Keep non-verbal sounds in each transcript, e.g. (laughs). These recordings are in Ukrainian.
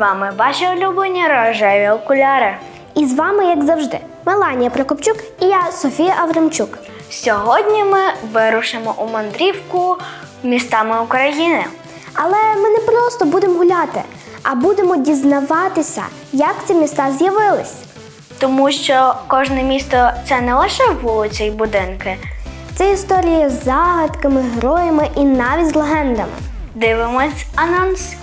Вами ваші улюблені рожеві окуляри. І з вами, як завжди, Меланія Прокопчук і я, Софія Авремчук. Сьогодні ми вирушимо у мандрівку містами України. Але ми не просто будемо гуляти, а будемо дізнаватися, як ці міста з'явились. Тому що кожне місто це не лише вулиці й будинки. Це історії з загадками, героями і навіть з легендами. Дивимось анонс.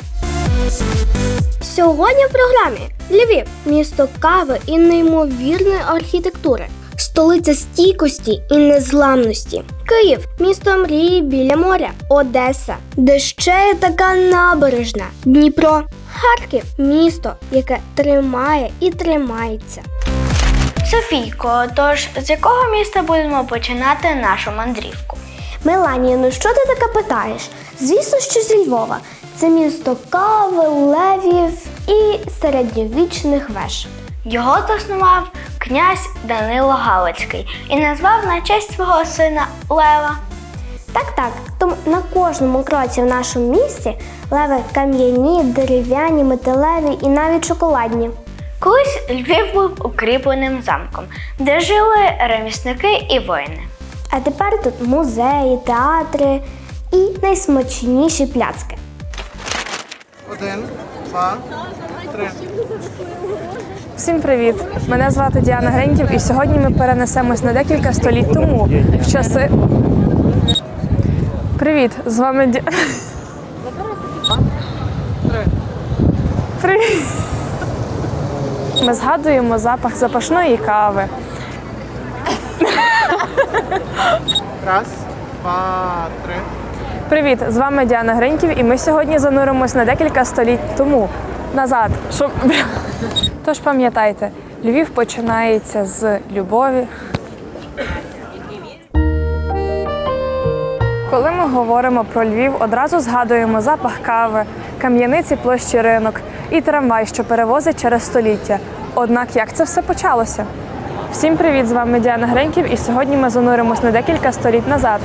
Сьогодні в програмі Львів місто кави і неймовірної архітектури, столиця стійкості і незламності. Київ місто мрії біля моря, Одеса, де ще є така набережна, Дніпро, Харків місто, яке тримає і тримається. Софійко, тож з якого міста будемо починати нашу мандрівку? Меланія, ну що ти таке питаєш? Звісно, що зі Львова. Це місто кави, левів і середньовічних веж. Його заснував князь Данило Галицький і назвав на честь свого сина Лева. Так, так. Тому на кожному кроці в нашому місті леви кам'яні, дерев'яні, металеві і навіть шоколадні. Колись Львів був укріпленим замком, де жили ремісники і воїни. А тепер тут музеї, театри і найсмачніші пляцки. Один, два, три. Всім привіт! Мене звати Діана Греньків, і сьогодні ми перенесемось на декілька століть тому в часи. Привіт! З вами Ді... Привіт! Ми згадуємо запах запашної кави. Раз, два, три. Привіт! З вами Діана Гриньків, і ми сьогодні зануримось на декілька століть тому назад. Щоб... (laughs) Тож пам'ятайте, Львів починається з любові. Коли ми говоримо про Львів, одразу згадуємо запах кави, кам'яниці площі ринок і трамвай, що перевозить через століття. Однак як це все почалося? Всім привіт! З вами Діана Греньків, і сьогодні ми зануримось на декілька століть назад,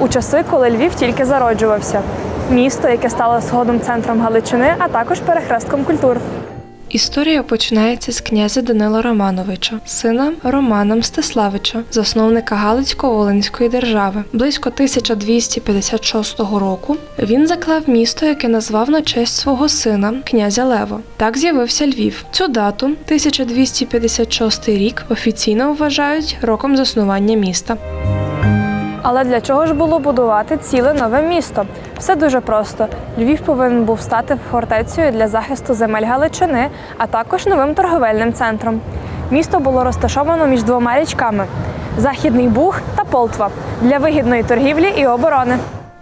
у часи, коли Львів тільки зароджувався. Місто, яке стало згодом центром Галичини, а також перехрестком культур. Історія починається з князя Данила Романовича, сина Романа Мстиславича, засновника Галицько-Волинської держави. Близько 1256 року він заклав місто, яке назвав на честь свого сина, князя Лева. Так з'явився Львів. Цю дату, 1256 рік, офіційно вважають роком заснування міста. Але для чого ж було будувати ціле нове місто? Все дуже просто. Львів повинен був стати фортецею для захисту земель Галичини, а також новим торговельним центром. Місто було розташовано між двома річками Західний Буг та Полтва для вигідної торгівлі і оборони.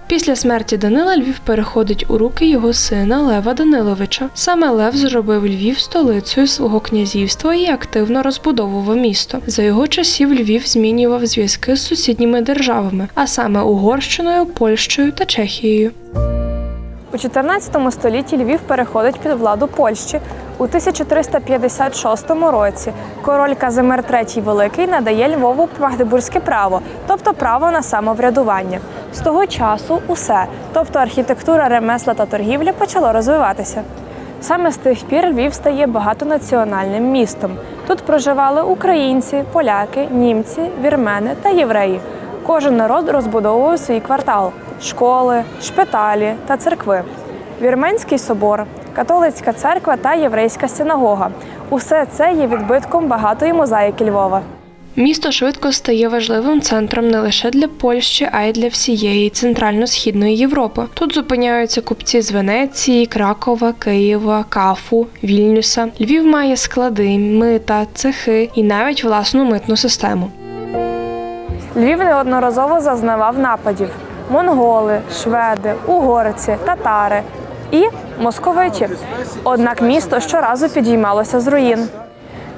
Після смерті Данила Львів переходить у руки його сина Лева Даниловича. Саме Лев зробив Львів столицею свого князівства і активно розбудовував місто. За його часів Львів змінював зв'язки з сусідніми державами, а саме Угорщиною, Польщею та Чехією. У 14 столітті Львів переходить під владу Польщі. У 1356 році король Казимир III Великий надає Львову магдебурзьке право, тобто право на самоврядування. З того часу усе, тобто архітектура, ремесла та торгівля, почало розвиватися. Саме з тих пір Львів стає багатонаціональним містом. Тут проживали українці, поляки, німці, вірмени та євреї. Кожен народ розбудовував свій квартал, школи, шпиталі та церкви. Вірменський собор, католицька церква та єврейська синагога. Усе це є відбитком багатої мозаїки Львова. Місто швидко стає важливим центром не лише для Польщі, а й для всієї центрально-східної Європи. Тут зупиняються купці з Венеції, Кракова, Києва, Кафу, Вільнюса. Львів має склади, мита, цехи і навіть власну митну систему. Львів неодноразово зазнавав нападів: монголи, шведи, угорці, татари і московичі. Однак місто щоразу підіймалося з руїн.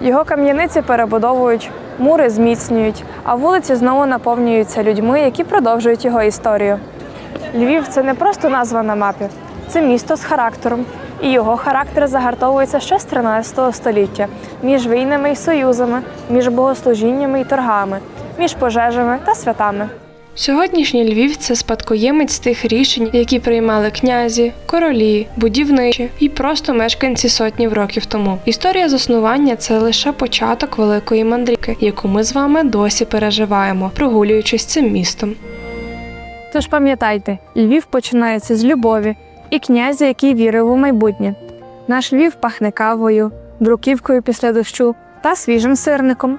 Його кам'яниці перебудовують, мури зміцнюють, а вулиці знову наповнюються людьми, які продовжують його історію. Львів це не просто назва на мапі, це місто з характером. І його характер загартовується ще з 13 століття між війнами і союзами, між богослужіннями і торгами, між пожежами та святами. Сьогоднішній Львів це спадкоємець тих рішень, які приймали князі, королі, будівничі і просто мешканці сотнів років тому. Історія заснування це лише початок великої мандрівки, яку ми з вами досі переживаємо, прогулюючись цим містом. Тож пам'ятайте, Львів починається з любові і князя, який вірив у майбутнє. Наш Львів пахне кавою, бруківкою після дощу та свіжим сирником.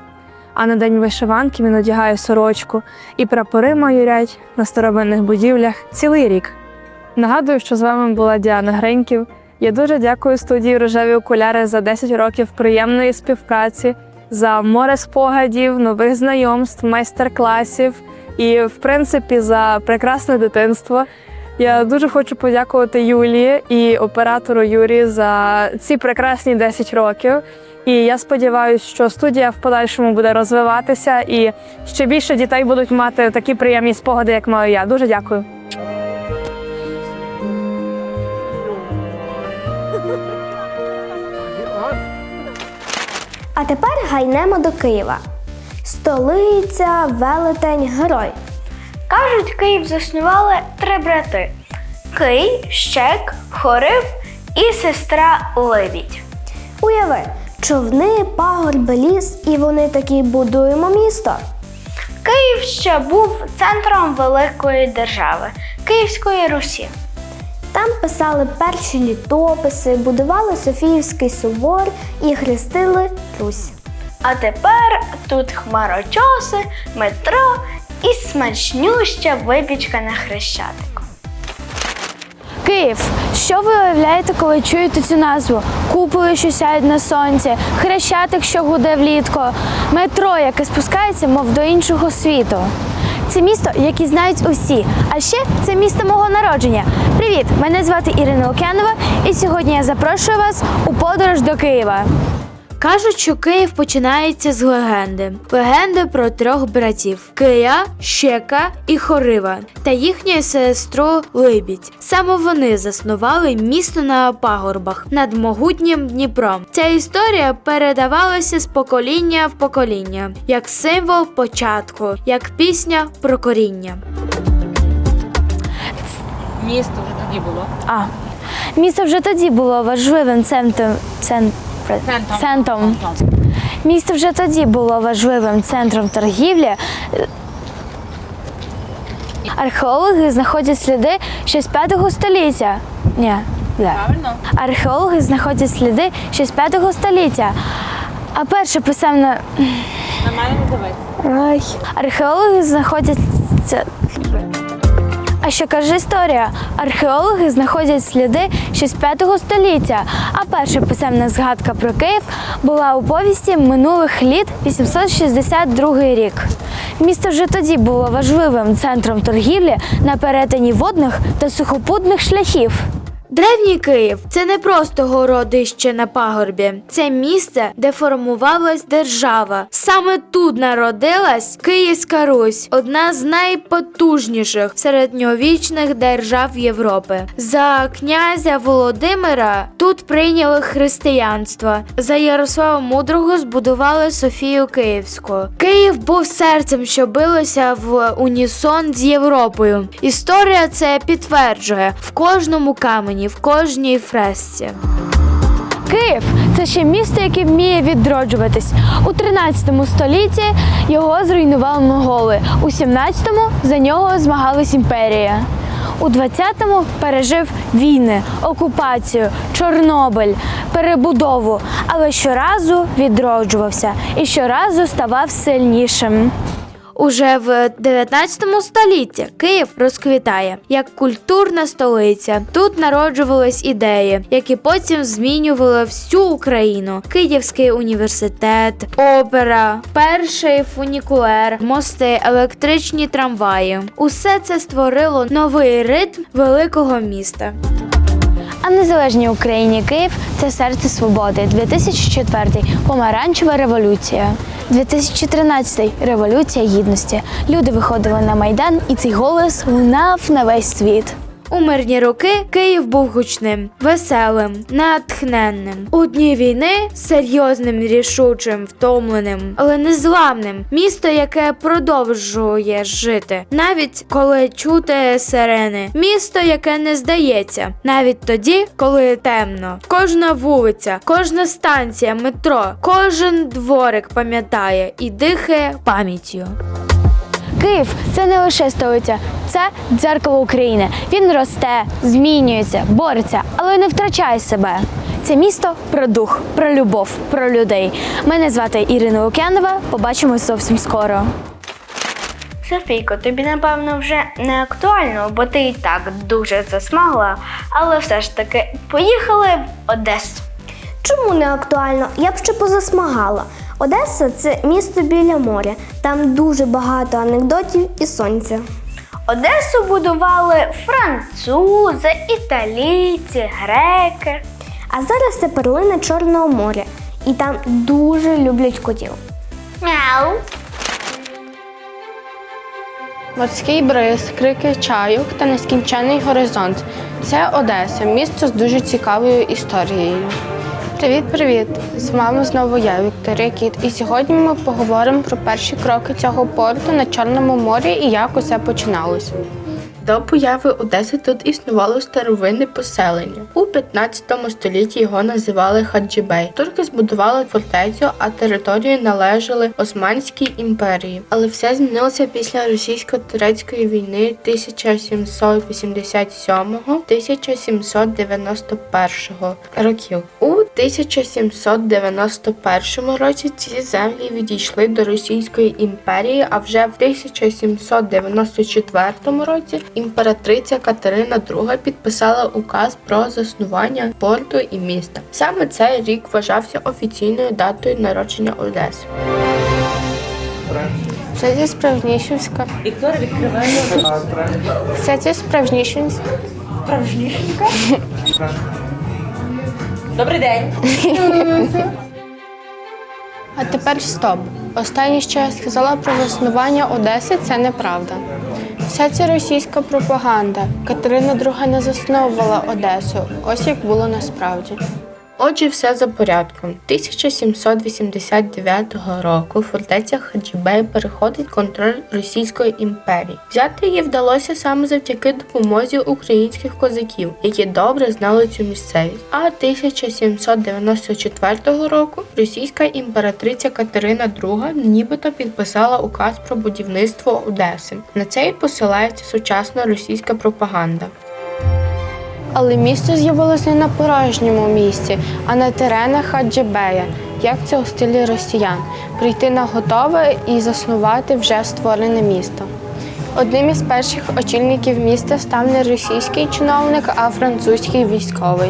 А на день вишиванки він одягає сорочку, і прапори майорять на старовинних будівлях цілий рік. Нагадую, що з вами була Діана Гриньків. Я дуже дякую студії Рожеві окуляри за 10 років приємної співпраці, за море спогадів, нових знайомств, майстер-класів і, в принципі, за прекрасне дитинство. Я дуже хочу подякувати Юлії і оператору Юрі за ці прекрасні 10 років. І я сподіваюся, що студія в подальшому буде розвиватися і ще більше дітей будуть мати такі приємні спогади, як маю я. Дуже дякую. А тепер гайнемо до Києва. Столиця, велетень, герой. Кажуть, Київ заснували три брати: Кий, Щек, Хорив і сестра Лебідь. Уяви, човни, пагорби, ліс, і вони такі будуємо місто. Київ ще був центром великої держави Київської Русі. Там писали перші літописи, будували Софіївський собор і хрестили Русь. А тепер тут хмарочоси, метро і смачнюща випічка на хрещатику. Київ. Що ви уявляєте, коли чуєте цю назву? Куполи, що сяють на сонці, хрещатик, що гуде влітку, метро, яке спускається, мов до іншого світу. Це місто, яке знають усі. А ще це місто мого народження. Привіт! Мене звати Ірина Лук'янова, і сьогодні я запрошую вас у подорож до Києва. Кажуть, що Київ починається з легенди. Легенди про трьох братів Кия, Щека і Хорива та їхню сестру Либідь. Саме вони заснували місто на пагорбах над могутнім Дніпром. Ця історія передавалася з покоління в покоління, як символ початку, як пісня про коріння. Місто вже тоді А, місто вже тоді було важливим центром. цен- центром. Місто вже тоді було важливим центром торгівлі. Археологи знаходять сліди ще з 5 століття. Ні, да. Археологи знаходять сліди ще з 5 століття. А перше писемне. Ай. Археологи знаходять. А що каже історія? Археологи знаходять сліди ще з 5 століття, перша писемна згадка про Київ була у повісті минулих літ 862 рік. Місто вже тоді було важливим центром торгівлі на перетині водних та сухопутних шляхів. Древній Київ це не просто городище на пагорбі, це місце, де формувалась держава. Саме тут народилась Київська Русь, одна з найпотужніших середньовічних держав Європи. За князя Володимира тут прийняли християнство. За Ярослава Мудрого збудували Софію Київську. Київ був серцем, що билося в унісон з Європою. Історія це підтверджує в кожному камені, в кожній фресці. Київ це ще місто, яке вміє відроджуватись. У 13 столітті його зруйнували монголи. У 17-му за нього змагалась імперія. У 20-му пережив війни, окупацію, Чорнобиль, перебудову, але щоразу відроджувався і щоразу ставав сильнішим. Уже в 19 столітті Київ розквітає як культурна столиця. Тут народжувались ідеї, які потім змінювали всю Україну: Київський університет, опера, перший фунікулер, мости, електричні трамваї. Усе це створило новий ритм великого міста. А незалежній Україні Київ це серце свободи. 2004 помаранчева революція. 2013 революція гідності. Люди виходили на майдан, і цей голос лунав на весь світ. У мирні роки Київ був гучним, веселим, натхненним. У дні війни серйозним, рішучим, втомленим, але незламним. Місто, яке продовжує жити, навіть коли чути сирени. Місто, яке не здається, навіть тоді, коли темно. Кожна вулиця, кожна станція метро, кожен дворик пам'ятає і дихає пам'яттю. Київ це не лише столиця, це дзеркало України. Він росте, змінюється, бореться, але не втрачає себе. Це місто про дух, про любов, про людей. Мене звати Ірина Лук'янова. Побачимось зовсім скоро. Софійко, тобі напевно вже не актуально, бо ти і так дуже засмагла, але все ж таки поїхали в Одесу. Чому не актуально? Я б ще позасмагала. Одеса це місто біля моря. Там дуже багато анекдотів і сонця. Одесу будували французи, італійці, греки. А зараз це перлина Чорного моря. І там дуже люблять котів. Мяу. Морський бриз, крики чайок та нескінчений горизонт. Це Одеса, місто з дуже цікавою історією. Привіт-привіт! З вами знову я, Вікторія Кіт. І сьогодні ми поговоримо про перші кроки цього порту на Чорному морі і як усе починалося. До появи Одеси тут існувало старовинне поселення. У 15 столітті його називали Хаджібей. Турки збудували фортецю, а територію належали Османській імперії. Але все змінилося після російсько-турецької війни 1787-1791 років. У 1791 році ці землі відійшли до Російської імперії, а вже в 1794 році імператриця Катерина II підписала указ про заснування порту і міста. Саме цей рік вважався офіційною датою народження Одеси. Це зі справжнішівська. Вікторія відкриває. Це зі справжнішівська. А тепер стоп. Останнє, що я сказала про заснування Одеси, це неправда. Вся ця російська пропаганда. Катерина II не засновувала Одесу. Ось як було насправді. Отже, все за порядком. 1789 року фортеця Хаджібей переходить контроль Російської імперії. Взяти її вдалося саме завдяки допомозі українських козаків, які добре знали цю місцевість. А 1794 року російська імператриця Катерина II нібито підписала указ про будівництво Одеси. На це і посилається сучасна російська пропаганда. Але місто з'явилось не на порожньому місці, а на теренах Хаджибея, як це у стилі росіян, прийти на готове і заснувати вже створене місто. Одним із перших очільників міста став не російський чиновник, а французький військовий.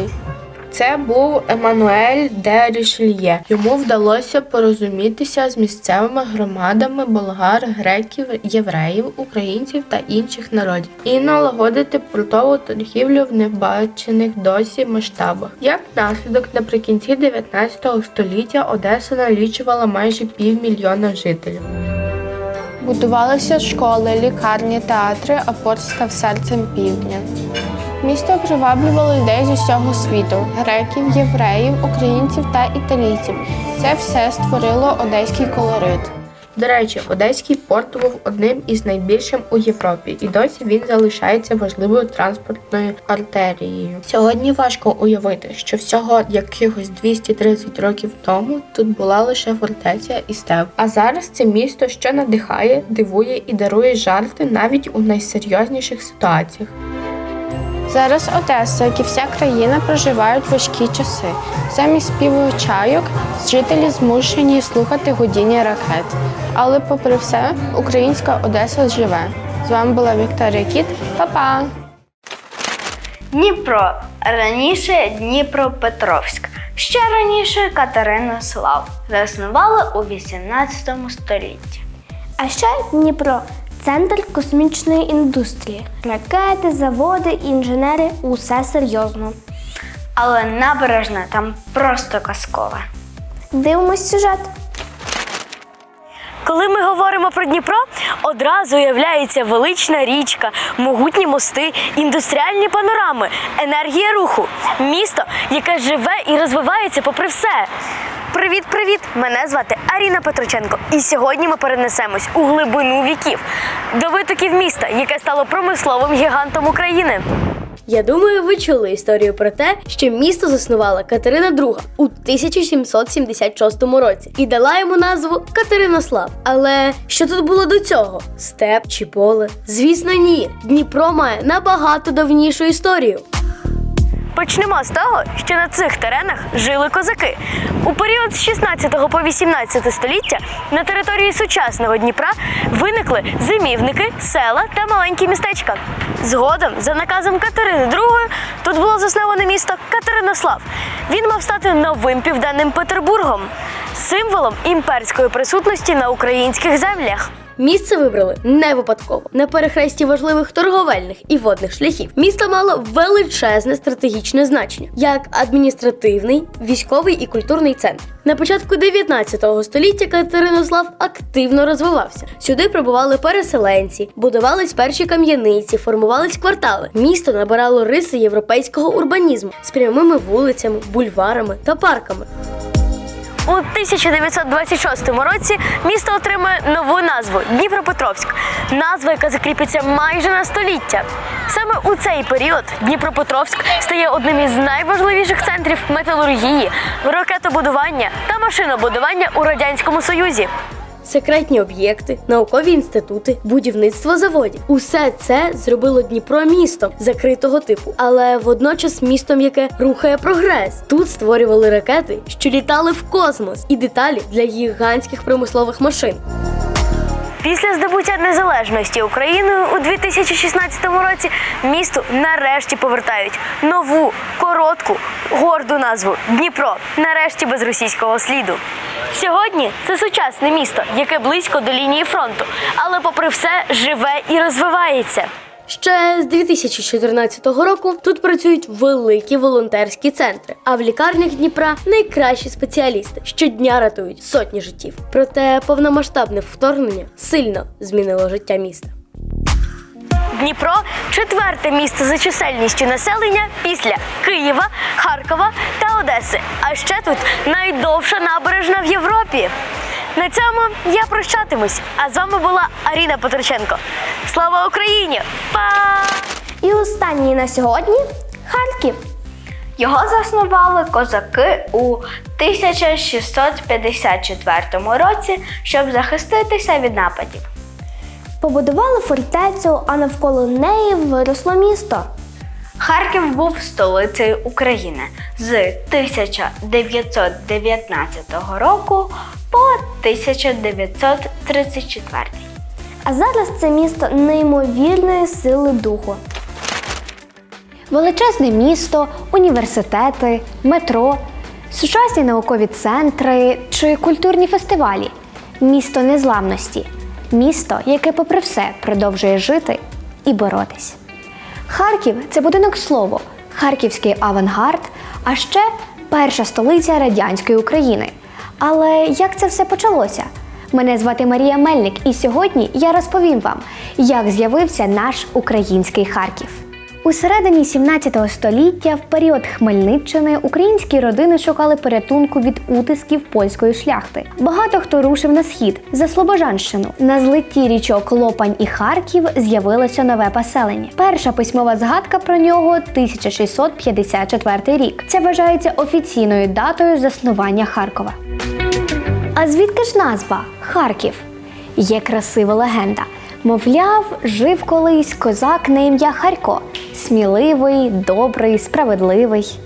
Це був Еммануель де Рішельє. Йому вдалося порозумітися з місцевими громадами болгар, греків, євреїв, українців та інших народів і налагодити портову торгівлю в небачених досі масштабах. Як наслідок, наприкінці 19 століття Одеса налічувала майже півмільйона жителів. Будувалися школи, лікарні, театри, а порт став серцем півдня. Місто приваблювало людей з усього світу: греків, євреїв, українців та італійців. Це все створило одеський колорит. До речі, одеський порт був одним із найбільшим у Європі, і досі він залишається важливою транспортною артерією. Сьогодні важко уявити, що всього якихось 230 років тому тут була лише фортеця і степ. А зараз це місто, що надихає, дивує і дарує жарти навіть у найсерйозніших ситуаціях. Зараз Одеса, як і вся країна, проживають важкі часи. Замість співу чайок жителі змушені слухати гудіння ракет. Але, попри все, українська Одеса живе. З вами була Вікторія Кіт. Па-па! Дніпро. Раніше Дніпропетровськ. Ще раніше Катеринослав. Заснували у 18 столітті. А ще Дніпро центр космічної індустрії. Ракети, заводи, інженери усе серйозно. Але набережна там просто казкова. Дивимось сюжет. Коли ми говоримо про Дніпро, одразу уявляється велична річка, могутні мости, індустріальні панорами, енергія руху, місто, яке живе і розвивається попри все. Привіт, привіт! Мене звати Аріна Петроченко, і сьогодні ми перенесемось у глибину віків до витоків міста, яке стало промисловим гігантом України. Я думаю, ви чули історію про те, що місто заснувала Катерина II у 1776 році і дала йому назву Катеринослав. Але що тут було до цього? Степ чи поле? Звісно, ні. Дніпро має набагато давнішу історію. Почнемо з того, що на цих теренах жили козаки. У період з 16 по 18 століття на території сучасного Дніпра виникли зимівники, села та маленькі містечка. Згодом, за наказом Катерини II, тут було засноване місто Катеринослав. Він мав стати новим південним Петербургом, символом імперської присутності на українських землях. Місце вибрали не випадково. На перехресті важливих торговельних і водних шляхів місто мало величезне стратегічне значення як адміністративний, військовий і культурний центр. На початку 19 століття Катеринослав активно розвивався. Сюди прибували переселенці, будувались перші кам'яниці, формувались квартали. Місто набирало риси європейського урбанізму з прямими вулицями, бульварами та парками. У 1926 році місто отримує нову назву Дніпропетровськ, назва, яка закріпиться майже на століття. Саме у цей період Дніпропетровськ стає одним із найважливіших центрів металургії, ракетобудування та машинобудування у радянському союзі. Секретні об'єкти, наукові інститути, будівництво заводів усе це зробило Дніпро містом закритого типу, але водночас містом, яке рухає прогрес. Тут створювали ракети, що літали в космос, і деталі для гігантських промислових машин. Після здобуття незалежності Україною у 2016 році місту нарешті повертають нову, коротку, горду назву Дніпро. Нарешті без російського сліду. Сьогодні це сучасне місто, яке близько до лінії фронту, але попри все живе і розвивається. Ще з 2014 року тут працюють великі волонтерські центри, а в лікарнях Дніпра найкращі спеціалісти щодня рятують сотні життів. Проте повномасштабне вторгнення сильно змінило життя міста. Дніпро четверте місце за чисельністю населення після Києва, Харкова та Одеси. А ще тут найдовша набережна в Європі. На цьому я прощатимусь. А з вами була Аріна Петроченко. Слава Україні! Па! І останній на сьогодні Харків. Його заснували козаки у 1654 році, щоб захиститися від нападів. Побудували фортецю, а навколо неї виросло місто. Харків був столицею України з 1919 року по 1934. А зараз це місто неймовірної сили духу. Величезне місто, університети, метро, сучасні наукові центри чи культурні фестивалі. Місто незламності. Місто, яке, попри все, продовжує жити і боротись. Харків це будинок слово, харківський авангард, а ще перша столиця радянської України. Але як це все почалося? Мене звати Марія Мельник, і сьогодні я розповім вам, як з'явився наш український Харків. У середині 17 століття, в період Хмельниччини, українські родини шукали порятунку від утисків польської шляхти. Багато хто рушив на схід за Слобожанщину. На злитті річок Лопань і Харків з'явилося нове поселення. Перша письмова згадка про нього 1654 рік. Це вважається офіційною датою заснування Харкова. А звідки ж назва Харків? Є красива легенда. Мовляв, жив колись козак на ім'я Харько, сміливий, добрий, справедливий.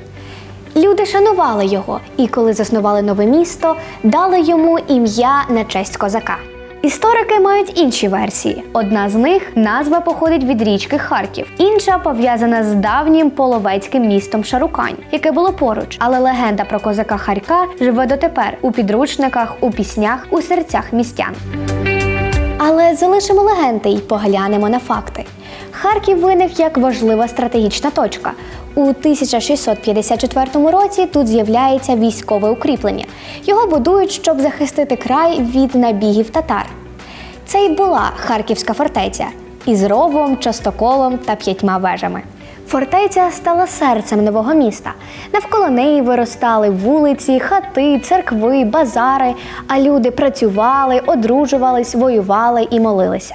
Люди шанували його, і коли заснували нове місто, дали йому ім'я на честь козака. Історики мають інші версії. Одна з них назва походить від річки Харків, інша пов'язана з давнім половецьким містом Шарукань, яке було поруч. Але легенда про козака Харька живе дотепер у підручниках, у піснях, у серцях містян. Але залишимо легенди і поглянемо на факти. Харків виник як важлива стратегічна точка. У 1654 році тут з'являється військове укріплення. Його будують, щоб захистити край від набігів татар. Це й була Харківська фортеця із ровом, частоколом та п'ятьма вежами. Фортеця стала серцем нового міста. Навколо неї виростали вулиці, хати, церкви, базари, а люди працювали, одружувались, воювали і молилися.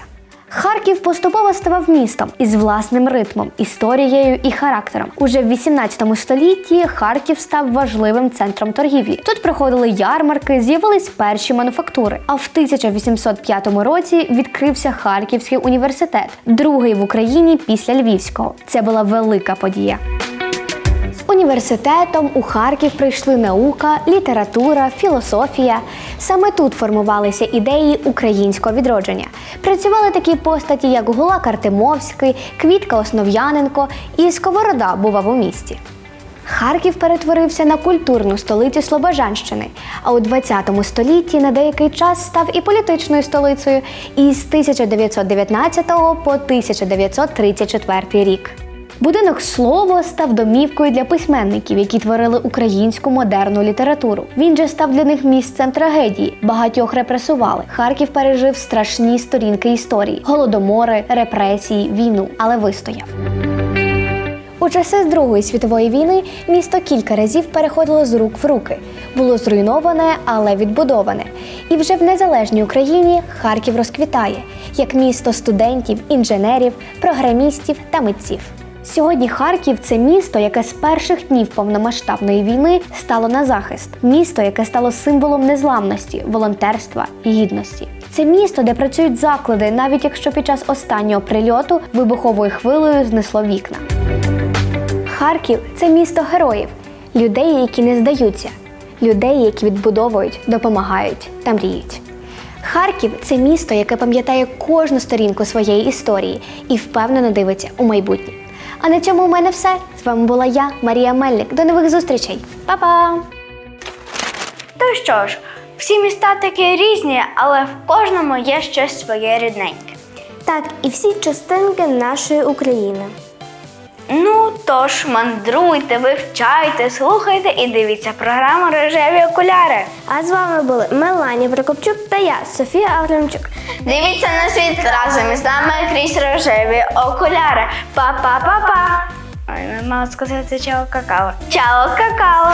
Харків поступово ставав містом із власним ритмом, історією і характером. Уже в 18 столітті Харків став важливим центром торгівлі. Тут проходили ярмарки, з'явились перші мануфактури. А в 1805 році відкрився Харківський університет, другий в Україні після Львівського. Це була велика подія. З університетом у Харків прийшли наука, література, філософія. Саме тут формувалися ідеї українського відродження. Працювали такі постаті, як Гулак Артемовський, Квітка Основ'яненко і Сковорода бував у місті. Харків перетворився на культурну столицю Слобожанщини, а у 20 столітті на деякий час став і політичною столицею із 1919 по 1934 рік. Будинок слово став домівкою для письменників, які творили українську модерну літературу. Він же став для них місцем трагедії. Багатьох репресували. Харків пережив страшні сторінки історії: голодомори, репресії, війну, але вистояв. У часи Другої світової війни місто кілька разів переходило з рук в руки. Було зруйноване, але відбудоване. І вже в незалежній Україні Харків розквітає як місто студентів, інженерів, програмістів та митців. Сьогодні Харків це місто, яке з перших днів повномасштабної війни стало на захист. Місто, яке стало символом незламності, волонтерства і гідності. Це місто, де працюють заклади, навіть якщо під час останнього прильоту вибуховою хвилею знесло вікна. Харків це місто героїв, людей, які не здаються, людей, які відбудовують, допомагають та мріють. Харків це місто, яке пам'ятає кожну сторінку своєї історії і впевнено дивиться у майбутнє. А на цьому у мене все. З вами була я, Марія Мельник. До нових зустрічей. Па-па! То що ж, всі міста такі різні, але в кожному є щось своє рідненьке. Так, і всі частинки нашої України. Ну тож мандруйте, вивчайте, слухайте і дивіться програму Рожеві окуляри. А з вами були Мелані Прокопчук та я, Софія Аврамчук. Дивіться на світ разом із нами крізь рожеві окуляри. Па-па-па-па. Ой, не мала сказати чао какао. (laughs) Чао какао.